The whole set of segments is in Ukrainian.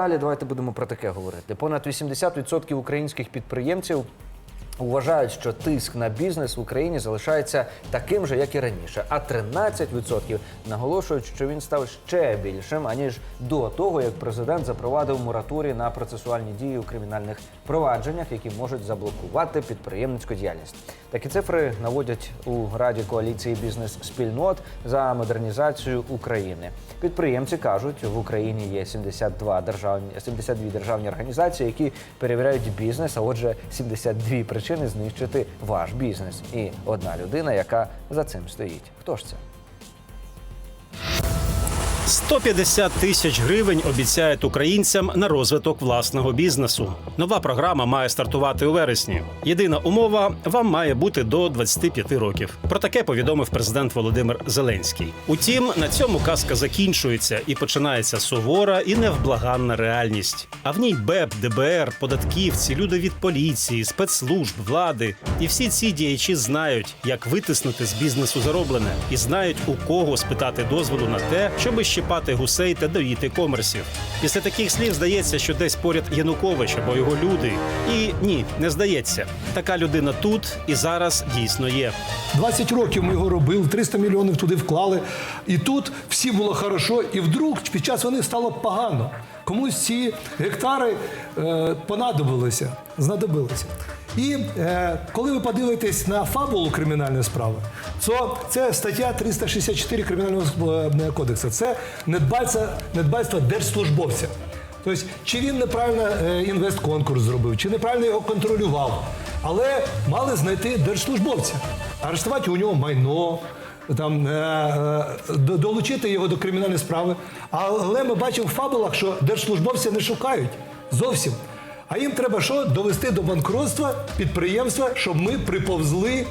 Далі давайте будемо про таке говорити. Понад 80% українських підприємців вважають, що тиск на бізнес в Україні залишається таким же, як і раніше. А 13% наголошують, що він став ще більшим аніж до того, як президент запровадив мораторій на процесуальні дії у кримінальних провадженнях, які можуть заблокувати підприємницьку діяльність. Такі цифри наводять у Раді коаліції бізнес-спільнот за модернізацію України. Підприємці кажуть, в Україні є 72 державні 72 державні організації, які перевіряють бізнес. А отже, 72 причини знищити ваш бізнес. І одна людина, яка за цим стоїть. Хто ж це? 150 тисяч гривень обіцяють українцям на розвиток власного бізнесу. Нова програма має стартувати у вересні. Єдина умова вам має бути до 25 років. Про таке повідомив президент Володимир Зеленський. Утім, на цьому казка закінчується і починається сувора і невблаганна реальність. А в ній БЕП, ДБР, податківці, люди від поліції, спецслужб, влади і всі ці діячі знають, як витиснути з бізнесу зароблене, і знають у кого спитати дозволу на те, щоби щипати гусей та доїти комерсів. Після таких слів здається, що десь поряд Янукович або його люди. І ні, не здається. Така людина тут і зараз дійсно є. 20 років ми його робили, 300 мільйонів туди вклали. І тут всі було хорошо, і вдруг під час війни стало погано. Комусь ці гектари е, понадобилися, знадобилися. І е, коли ви подивитесь на фабулу кримінальної справи, то це стаття 364 Кримінального е, кодексу. Це недбальство, недбальство держслужбовця. Тобто, чи він неправильно е, інвестконкурс зробив, чи неправильно його контролював. Але мали знайти держслужбовця, арештувати у нього майно, там, е, до- долучити його до кримінальної справи. Але ми бачимо в фабулах, що держслужбовця не шукають зовсім. А їм треба що? Довести до банкротства підприємства, щоб ми приповзли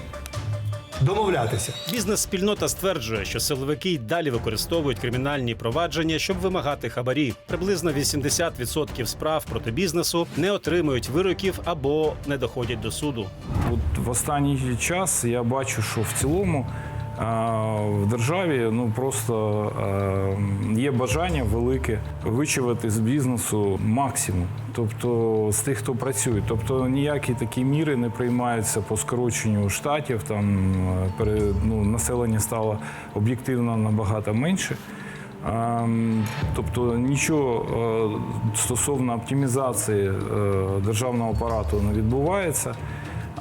домовлятися. Бізнес-спільнота стверджує, що силовики й далі використовують кримінальні провадження, щоб вимагати хабарі. Приблизно 80% справ проти бізнесу не отримують вироків або не доходять до суду. От в останній час я бачу, що в цілому в державі ну просто е, є бажання велике вичавити з бізнесу максимум, тобто з тих, хто працює. Тобто ніякі такі міри не приймаються по скороченню штатів. Там е, ну, населення стало об'єктивно набагато менше. Ем, Тобто нічого е, стосовно оптимізації державного апарату не відбувається.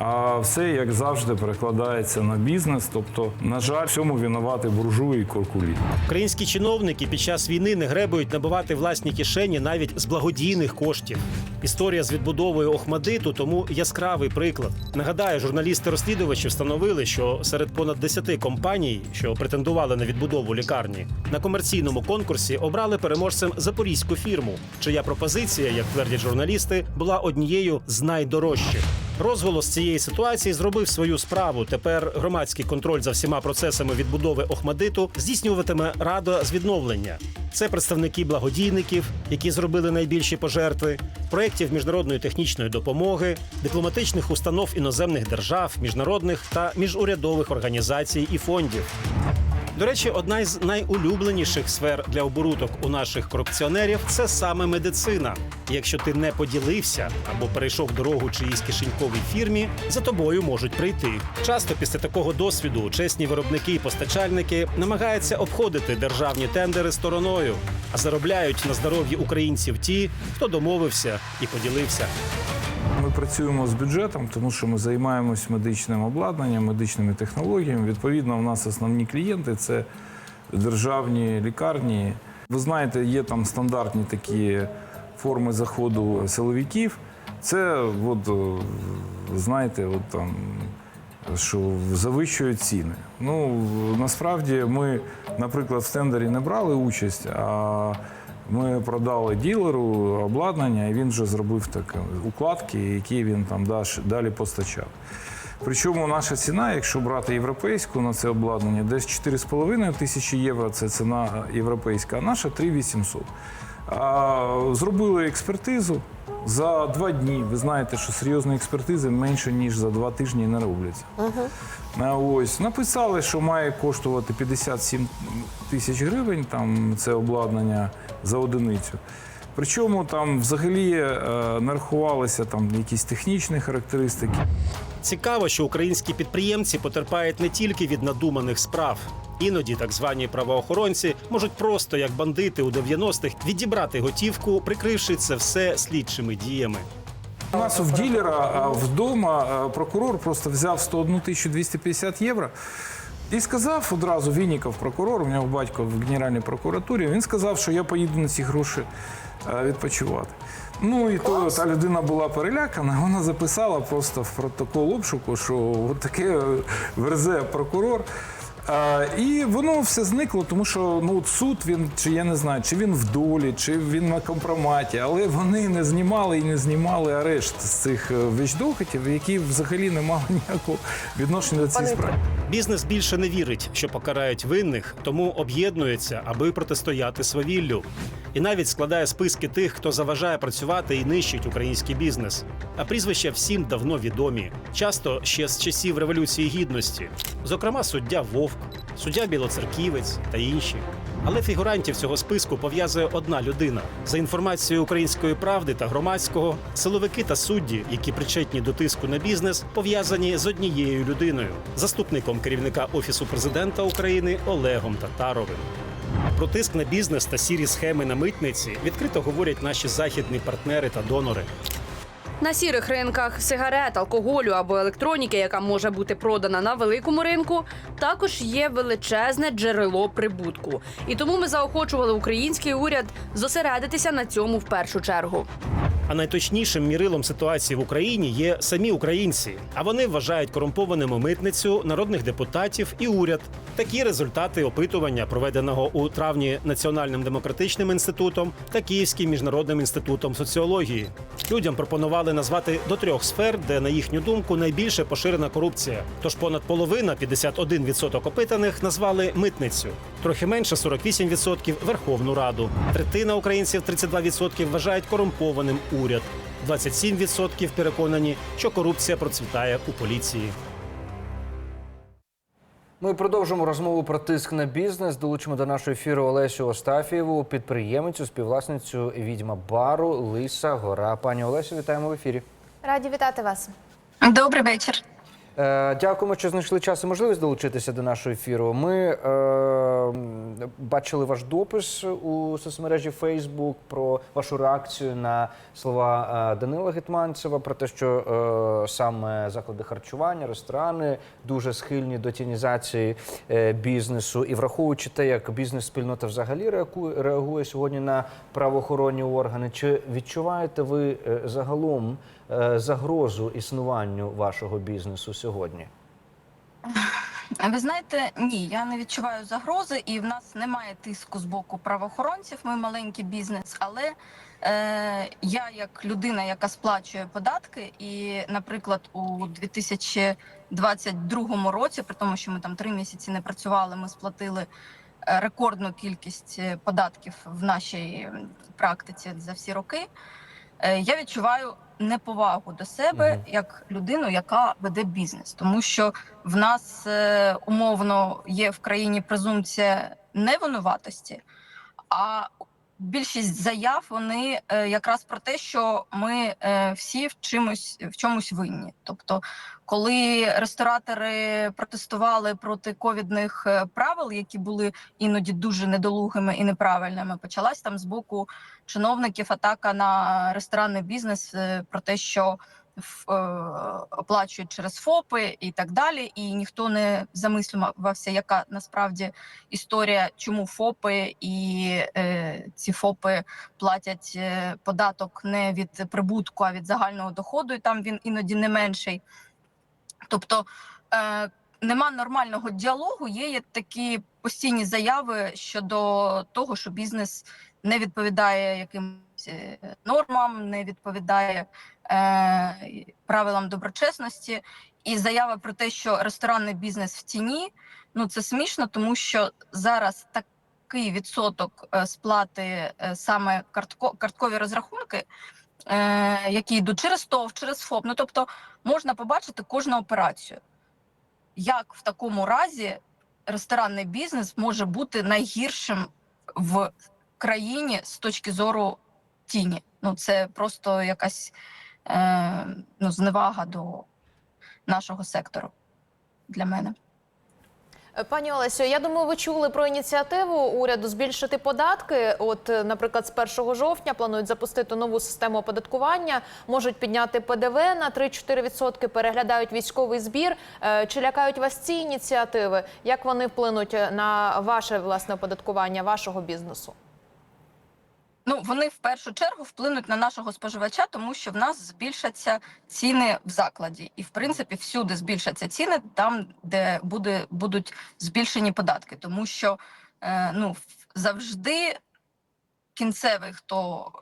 А все, як завжди, перекладається на бізнес. Тобто, на жаль, в цьому винувати буржуї і куркулі. Українські чиновники під час війни не гребують набивати власні кишені навіть з благодійних коштів. Історія з відбудовою Охмадиту тому яскравий приклад. Нагадаю, журналісти-розслідувачі встановили, що серед понад 10 компаній, що претендували на відбудову лікарні, на комерційному конкурсі обрали переможцем запорізьку фірму, чия пропозиція, як твердять журналісти, була однією з найдорожчих. Розголос цієї ситуації зробив свою справу. Тепер громадський контроль за всіма процесами відбудови Охмадиту здійснюватиме рада з відновлення. Це представники благодійників, які зробили найбільші пожертви, проєктів міжнародної технічної допомоги, дипломатичних установ іноземних держав, міжнародних та міжурядових організацій і фондів. До речі, одна із найулюбленіших сфер для оборудок у наших корупціонерів це саме медицина. Якщо ти не поділився або перейшов дорогу чиїсь кишеньковій фірмі, за тобою можуть прийти. Часто після такого досвіду чесні виробники і постачальники намагаються обходити державні тендери стороною, а заробляють на здоров'ї українців ті, хто домовився і поділився. Працюємо з бюджетом, тому що ми займаємось медичним обладнанням, медичними технологіями. Відповідно, у нас основні клієнти це державні лікарні. Ви знаєте, є там стандартні такі форми заходу силовиків. Це, от, знаєте, от там. Що завищують ціни. Ну насправді ми, наприклад, в тендері не брали участь, а ми продали ділеру обладнання, і він вже зробив так укладки, які він там далі постачав. Причому наша ціна, якщо брати європейську на це обладнання, десь 4,5 тисячі євро це ціна європейська, а наша 3,800. Зробили експертизу за два дні. Ви знаєте, що серйозні експертизи менше, ніж за два тижні не робляться. А Ось написали, що має коштувати 57 тисяч гривень. Там це обладнання за одиницю. Причому там взагалі е, не рахувалися там якісь технічні характеристики. Цікаво, що українські підприємці потерпають не тільки від надуманих справ. Іноді так звані правоохоронці можуть просто як бандити у 90-х відібрати готівку, прикривши це все слідчими діями. У нас в ділера вдома прокурор просто взяв 101 тисячу 250 євро і сказав одразу Вінніков, прокурор, у нього батько в Генеральній прокуратурі, він сказав, що я поїду на ці гроші відпочивати. Ну і то та людина була перелякана, вона записала просто в протокол обшуку, що от таке е, верзе прокурор. І воно все зникло, тому що ну от суд він чи я не знаю, чи він в долі, чи він на компроматі, але вони не знімали і не знімали арешт з цих вічдохотів, які взагалі не мали ніякого відношення до цієї справи. Бізнес більше не вірить, що покарають винних, тому об'єднується, аби протистояти свавіллю. І навіть складає списки тих, хто заважає працювати і нищить український бізнес. А прізвища всім давно відомі, часто ще з часів революції гідності, зокрема суддя Вовк, суддя Білоцерківець та інші. Але фігурантів цього списку пов'язує одна людина. За інформацією української правди та громадського, силовики та судді, які причетні до тиску на бізнес, пов'язані з однією людиною, заступником керівника офісу президента України Олегом Татаровим. Про тиск на бізнес та сірі схеми на митниці відкрито говорять наші західні партнери та донори. На сірих ринках сигарет, алкоголю або електроніки, яка може бути продана на великому ринку, також є величезне джерело прибутку. І тому ми заохочували український уряд зосередитися на цьому в першу чергу. А найточнішим мірилом ситуації в Україні є самі українці. А вони вважають корумпованими митницю, народних депутатів і уряд. Такі результати опитування, проведеного у травні Національним демократичним інститутом та Київським міжнародним інститутом соціології. Людям пропонували назвати до трьох сфер, де, на їхню думку, найбільше поширена корупція. Тож понад половина, 51% опитаних, назвали митницю. Трохи менше 48% – Верховну Раду. Третина українців, 32% вважають корумпованим уряд. 27% переконані, що корупція процвітає у поліції. Ми продовжимо розмову про тиск на бізнес. Долучимо до нашого ефіру Олесю Остафієву, підприємицю, співвласницю відьма бару Лиса Гора. Пані Олесю, вітаємо в ефірі. Раді вітати вас. Добрий вечір. Е, Дякуємо, що знайшли час і можливість долучитися до нашого ефіру. Ми е, бачили ваш допис у соцмережі Facebook про вашу реакцію на слова е, Данила Гетманцева про те, що е, саме заклади харчування, ресторани дуже схильні до тінізації е, бізнесу. І враховуючи те, як бізнес-спільнота взагалі реагує, сьогодні на правоохоронні органи, чи відчуваєте ви е, загалом загрозу існуванню вашого бізнесу сьогодні? Ви знаєте, ні, я не відчуваю загрози, і в нас немає тиску з боку правоохоронців. Ми маленький бізнес, але е, я, як людина, яка сплачує податки, і, наприклад, у 2022 році, при тому, що ми там три місяці не працювали, ми сплатили е, рекордну кількість е, податків в нашій практиці за всі роки. Е, Я відчуваю неповагу до себе угу. як людину, яка веде бізнес, тому що в нас е, умовно є в країні презумпція невинуватості, а більшість заяв вони е, якраз про те, що ми всі в чимось в чомусь винні. Тобто, коли ресторатори протестували проти ковідних е, правил, які були іноді дуже недолугими і неправильними, почалась там з боку чиновників атака на ресторанний бізнес е, про те, що е, оплачують через ФОПи і так далі. І ніхто не замислювався, яка насправді історія, чому ФОПи і е, ці ФОПи платять податок не від прибутку, а від загального доходу, і там він іноді не менший. Тобто е, нема нормального діалогу, є, такі постійні заяви щодо того, що бізнес не відповідає якимось е, нормам, не відповідає е, правилам доброчесності. І заява про те, що ресторанний бізнес в тіні, ну це смішно, тому що зараз такий відсоток е, сплати е, саме картко, карткові розрахунки, е, які йдуть через ТОВ, через ФОП. Ну тобто можна побачити кожну операцію. Як в такому разі ресторанний бізнес може бути найгіршим в країні з точки зору тіні. Ну це просто якась е, ну, зневага до нашого сектору для мене. Пані Олесю, я думаю, ви чули про ініціативу уряду збільшити податки. От, е, наприклад, з 1 жовтня планують запустити нову систему оподаткування, можуть підняти ПДВ на 3-4%, переглядають військовий збір. Е, Чи лякають вас ці ініціативи? Як вони вплинуть е, на ваше власне оподаткування вашого бізнесу? Ну, вони в першу чергу вплинуть на нашого споживача, тому що в нас збільшаться ціни в закладі, і в принципі всюди збільшаться ціни там, де буде будуть збільшені податки, тому що е, ну завжди кінцевий, хто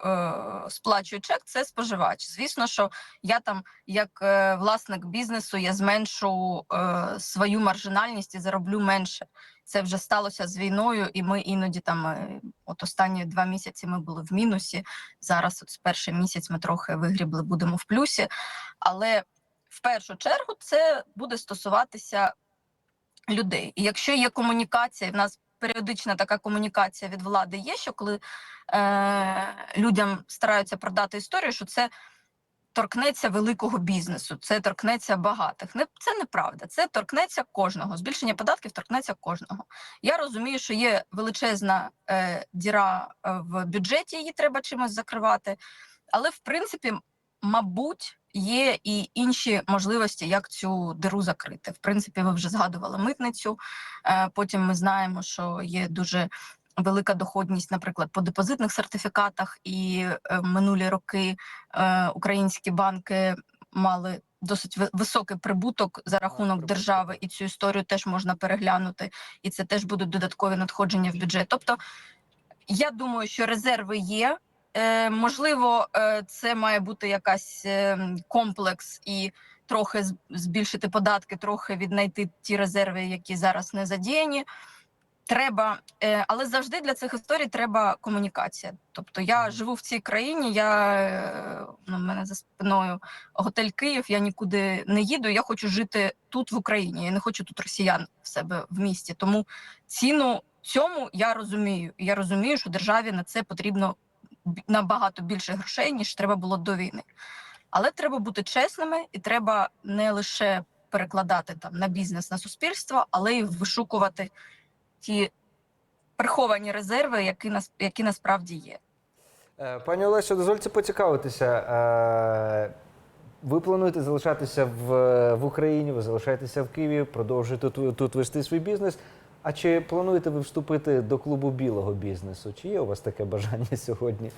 е, сплачує чек, це споживач. Звісно, що я там, як е, власник бізнесу, я зменшу е, свою маржинальність і зароблю менше. Це вже сталося з війною, і ми іноді там, е, от останні два місяці ми були в мінусі. Зараз, от з перший місяць, ми трохи вигрібли, будемо в плюсі. Але в першу чергу це буде стосуватися людей. І якщо є комунікація, і в нас періодична така комунікація від влади є, що коли е, людям стараються продати історію, що це торкнеться великого бізнесу, це торкнеться багатих. Не це неправда. Це торкнеться кожного. Збільшення податків торкнеться кожного. Я розумію, що є величезна е, діра е, в бюджеті, її треба чимось закривати. Але в принципі, мабуть, є і інші можливості, як цю диру закрити. В принципі, ви вже згадували митницю. Е, потім ми знаємо, що є дуже велика доходність, наприклад, по депозитних сертифікатах, і е, минулі роки е, українські банки мали досить ви- високий прибуток за рахунок держави, і цю історію теж можна переглянути, і це теж будуть додаткові надходження в бюджет. Тобто, я думаю, що резерви є. Е, можливо, це має бути якась комплекс і трохи збільшити податки, трохи віднайти ті резерви, які зараз не задіяні. Треба, е, але завжди для цих історій треба комунікація. Тобто я живу в цій країні, я е, ну, в мене за спиною готель Київ, я нікуди не їду. Я хочу жити тут, в Україні. Я не хочу тут росіян в себе в місті. Тому ціну цьому я розумію. Я розумію, що державі на це потрібно набагато більше грошей, ніж треба було до війни. Але треба бути чесними, і треба не лише перекладати там на бізнес, на суспільство, але й вишукувати ті приховані резерви, які нас які насправді є. Е, Пані Олесю, дозвольте поцікавитися. Е, Ви плануєте залишатися в, в Україні, ви залишаєтеся в Києві, продовжуєте тут, тут вести свій бізнес. А чи плануєте ви вступити до клубу білого бізнесу? Чи є у вас таке бажання сьогодні?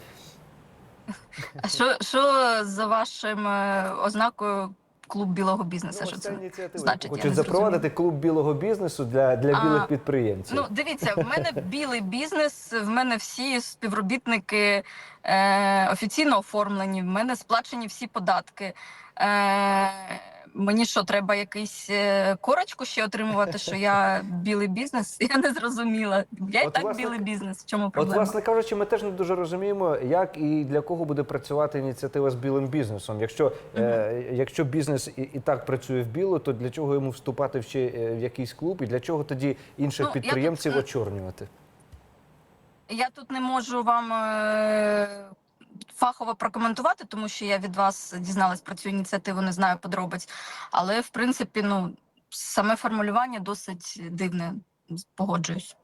А що, що за вашим е, ознакою клуб білого бізнесу? Ну, що це? значить? Хочуть запровадити клуб білого бізнесу для, для А, білих підприємців. Ну, дивіться, в мене білий бізнес, в мене всі співробітники е, офіційно оформлені, в мене сплачені всі податки. Е, мені що, треба якийсь е, корочку ще отримувати, що я білий бізнес? Я не зрозуміла. Я і От, так власне, білий бізнес. В чому От, власне кажучи, ми теж не дуже розуміємо, як і для кого буде працювати ініціатива з білим бізнесом. Якщо, е, якщо бізнес і, і так працює в білу, то для чого йому вступати в ще е, в якийсь клуб, і для чого тоді інших Ну, я тут, підприємців е, очорнювати? Я тут не можу вам е, фахово прокоментувати, тому що я від вас дізналась про цю ініціативу, не знаю подробиць. Але в принципі, ну саме формулювання досить дивне. Погоджуюсь.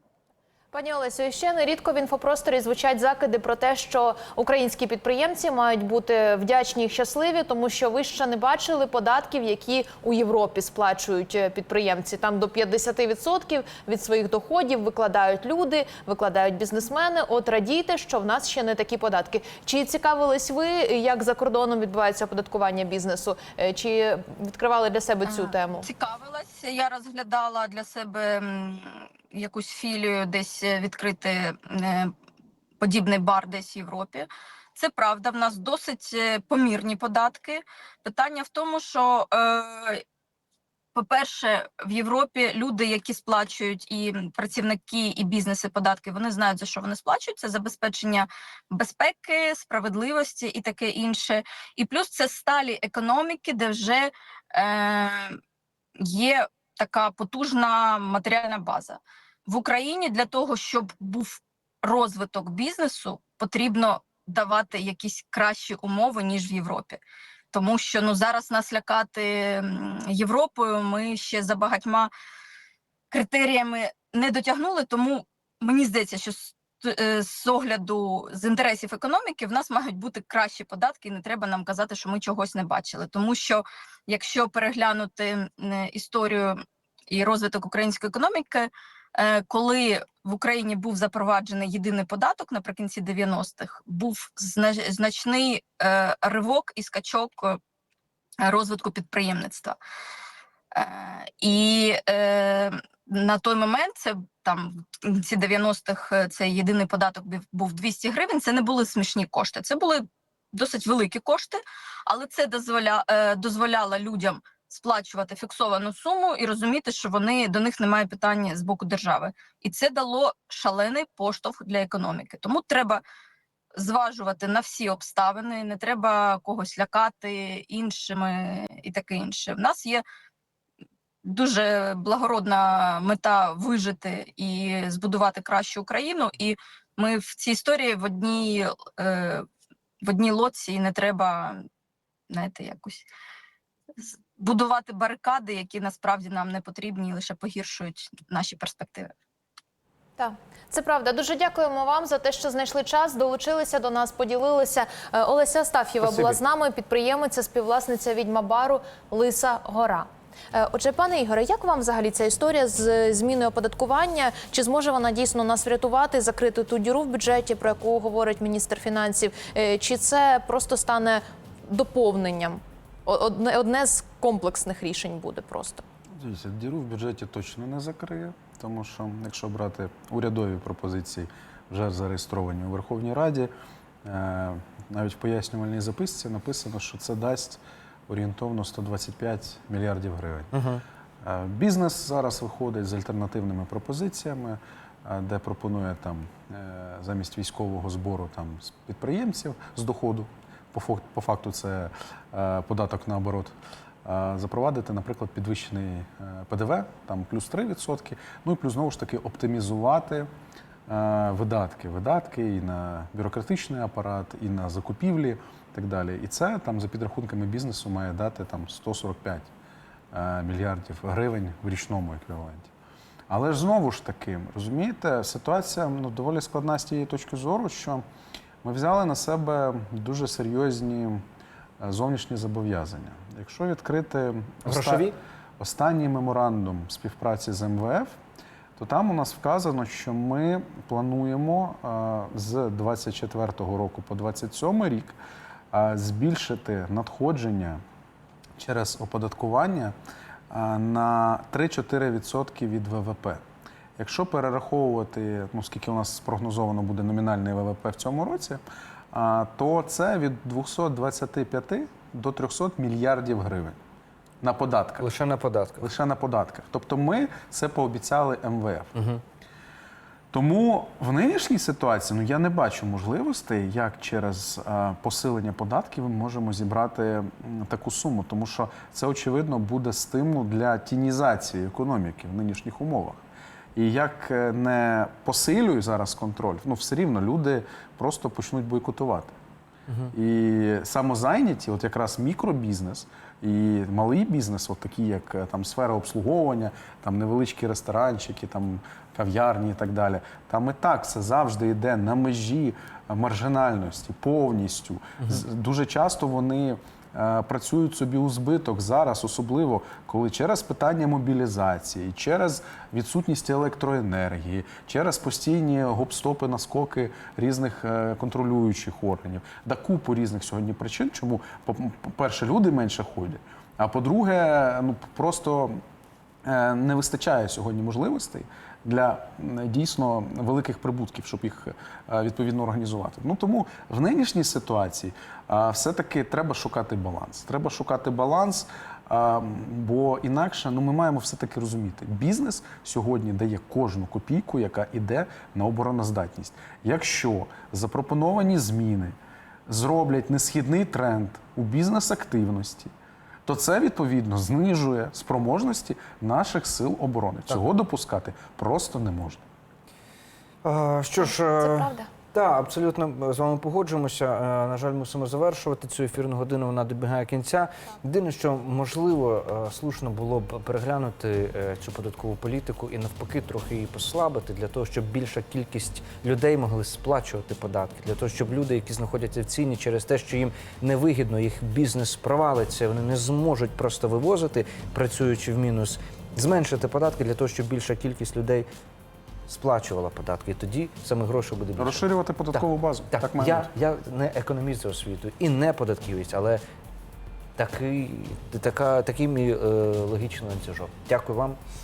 Пані Олесю, ще нерідко в інфопросторі звучать закиди про те, що українські підприємці мають бути вдячні і щасливі, тому що ви ще не бачили податків, які у Європі сплачують е, підприємці. Там до 50% від своїх доходів викладають люди, викладають бізнесмени. От радійте, що в нас ще не такі податки. Чи цікавились ви, як за кордоном відбувається оподаткування бізнесу? Е, Чи відкривали для себе цю тему? Цікавилася. Я розглядала для себе якусь філію, десь е, відкрити е, подібний бар десь в Європі. Це правда, в нас досить е, помірні податки. Питання в тому, що, по-перше, в Європі люди, які сплачують і працівники, і бізнеси податки, вони знають, за що вони сплачують. Це забезпечення безпеки, справедливості і таке інше. І плюс це сталі економіки, де вже є така потужна матеріальна база. В Україні для того, щоб був розвиток бізнесу, потрібно давати якісь кращі умови ніж в Європі. Тому що ну зараз нас лякати Європою. Ми ще за багатьма критеріями не дотягнули. Тому мені здається, що з, е, огляду з інтересів економіки в нас мають бути кращі податки, і не треба нам казати, що ми чогось не бачили. Тому що якщо переглянути історію і розвиток української економіки, коли в Україні був запроваджений єдиний податок наприкінці 90-х, був значний е, ривок і скачок е, розвитку підприємництва. Е, І е, на той момент це там в кінці 90-х е, цей єдиний податок був- був 200 гривень. Це не були смішні кошти, це були досить великі кошти, але це дозволя, е, дозволяло людям сплачувати фіксовану суму і розуміти, що вони до них немає питання з боку держави. І це дало шалений поштовх для економіки. Тому треба зважувати на всі обставини, не треба когось лякати іншими і таке інше. В нас є дуже благородна мета вижити і збудувати кращу Україну. І ми в цій історії в одній, е, в одній лодці і не треба, знаєте, якось будувати барикади, які насправді нам не потрібні і лише погіршують наші перспективи. Так, це правда. Дуже дякуємо вам за те, що знайшли час, долучилися до нас, поділилися. Е, Олеся Астаф'єва Спасибі. була з нами, підприємиця, співвласниця відьмабару Лиса Гора. Е, Отже, пане Ігоре, як вам взагалі ця історія з зміною оподаткування? Чи зможе вона дійсно нас врятувати, закрити ту діру в бюджеті, про яку говорить міністр фінансів? Е, Чи це просто стане доповненням? Одне, одне з комплексних рішень буде просто. Дивіться, діру в бюджеті точно не закриє, тому що якщо брати урядові пропозиції, вже зареєстровані у Верховній Раді, е, навіть в пояснювальній записці написано, що це дасть орієнтовно 125 мільярдів гривень. Е, Бізнес зараз виходить з альтернативними пропозиціями, е, де пропонує там е, замість військового збору там з підприємців з доходу. По фак- По факту це е, податок на оборот. е, Запровадити, наприклад, підвищений е, ПДВ, там плюс 3%, ну і плюс знову ж таки оптимізувати видатки. Видатки і на бюрократичний апарат, і на закупівлі, і так далі. І це там за підрахунками бізнесу має дати там 145 е, мільярдів гривень в річному еквіваленті. Але ж знову ж таки, розумієте, ситуація ну, доволі складна з тієї точки зору, що ми взяли на себе дуже серйозні е, зовнішні зобов'язання. Якщо відкрити оста- останній меморандум співпраці з МВФ, то там у нас вказано, що ми плануємо е, з 24 року по 27 рік е, збільшити надходження через оподаткування на 3-4% від ВВП. Якщо перераховувати, ну скільки у нас спрогнозовано буде номінальний ВВП в цьому році, то це від 225 до 300 мільярдів гривень на податках. Лише на податках. Лише на податках. Тобто ми це пообіцяли МВФ. Тому в нинішній ситуації ну я не бачу можливостей, як через е, посилення податків ми можемо зібрати таку суму, тому що це очевидно буде стимул для тінізації економіки в нинішніх умовах. І як е, не посилюю зараз контроль, ну все рівно люди просто почнуть бойкотувати. І самозайняті, от якраз мікробізнес і малий бізнес, от такі як е, там сфера обслуговування, там невеличкі ресторанчики, там кав'ярні і так далі. Там і так це завжди йде на межі маржинальності, повністю. З- Дуже часто вони працюють собі у збиток зараз, особливо коли через питання мобілізації, через відсутність електроенергії, через постійні гоп-стопи, наскоки різних е, контролюючих органів, да купу різних сьогодні причин, чому по- по-перше, люди менше ходять. А по-друге, ну просто е, не вистачає сьогодні можливостей для дійсно великих прибутків, щоб їх е, відповідно організувати. Ну тому в нинішній ситуації е, все-таки треба шукати баланс. Треба шукати баланс, е, бо інакше ну ми маємо все-таки розуміти, бізнес сьогодні дає кожну копійку, яка йде на обороноздатність. Якщо запропоновані зміни зроблять несхідний тренд у бізнес-активності то це відповідно знижує спроможності наших сил оборони. Цього допускати просто не можна. Е, Що ж, Це е, правда. Так, абсолютно з вами погоджуємося. Е, На жаль, мусимо завершувати цю ефірну годину. Вона добігає кінця. Єдине, що можливо е, слушно було б переглянути е, цю податкову політику і навпаки трохи її послабити для того, щоб більша кількість людей могли сплачувати податки, для того, щоб люди, які знаходяться в ціні через те, що їм невигідно, їх бізнес провалиться, вони не зможуть просто вивозити, працюючи в мінус, зменшити податки для того, щоб більша кількість людей сплачувала податки. І тоді саме гроші буде більше. Розширювати податкову базу. Так, Так, має я, бути. я не економіст за освітою і не податківець, але такий, така, такий мій е, логічний ланцюжок. Дякую вам.